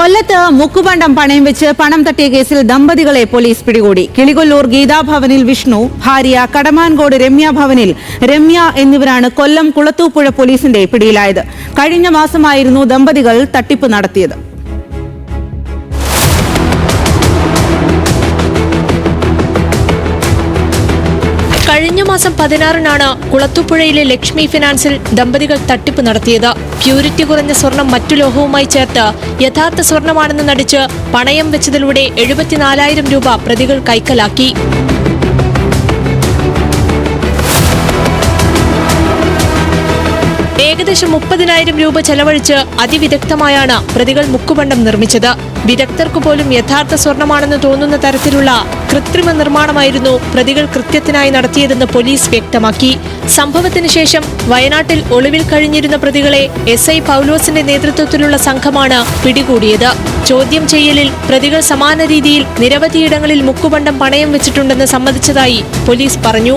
കൊല്ലത്ത് മുക്കുപണ്ടം പണയം വെച്ച് പണം തട്ടിയ കേസിൽ ദമ്പതികളെ പോലീസ് പിടികൂടി. കിളികൊല്ലൂർ ഗീതാഭവനിൽ വിഷ്ണു ഭാര്യ കടമാൻകോട് രമ്യ ഭവനിൽ രമ്യ എന്നിവരാണ് കൊല്ലം കുളത്തൂപ്പുഴ പോലീസിന്റെ പിടിയിലായത്. കഴിഞ്ഞ മാസമായിരുന്നു ദമ്പതികൾ തട്ടിപ്പ് നടത്തിയത്. കഴിഞ്ഞ മാസം പതിനാറിനാണ് കുളത്തുപുഴയിലെ ലക്ഷ്മി ഫിനാൻസിൽ ദമ്പതികൾ തട്ടിപ്പ് നടത്തിയത്. പ്യൂരിറ്റി കുറഞ്ഞ സ്വർണം മറ്റു ലോഹവുമായി ചേർത്ത് യഥാർത്ഥ സ്വർണമാണെന്ന് നടിച്ച് പണയം വെച്ചതിലൂടെ എഴുപത്തിനാലായിരം രൂപ പ്രതികൾ കൈക്കലാക്കി. ഏകദേശം മുപ്പതിനായിരം രൂപ ചെലവഴിച്ച് അതിവിദഗ്ധമായാണ് പ്രതികൾ മുക്കുപണ്ടം നിർമ്മിച്ചത്. വിദഗ്ധർക്കു പോലും യഥാർത്ഥ സ്വർണമാണെന്ന് തോന്നുന്ന തരത്തിലുള്ള കൃത്രിമ നിർമ്മാണമായിരുന്നു പ്രതികൾ കൃത്യത്തിനായി നടത്തിയതെന്ന് പോലീസ് വ്യക്തമാക്കി. സംഭവത്തിന് ശേഷം വയനാട്ടിൽ ഒളിവിൽ കഴിഞ്ഞിരുന്ന പ്രതികളെ എസ് ഐ പൗലോസിന്റെ നേതൃത്വത്തിലുള്ള സംഘമാണ് പിടികൂടിയത്. ചോദ്യം ചെയ്യലിൽ പ്രതികൾ സമാന രീതിയിൽ നിരവധിയിടങ്ങളിൽ മുക്കുപണ്ടം പണയം വെച്ചിട്ടുണ്ടെന്ന് സമ്മതിച്ചതായി പോലീസ് പറഞ്ഞു.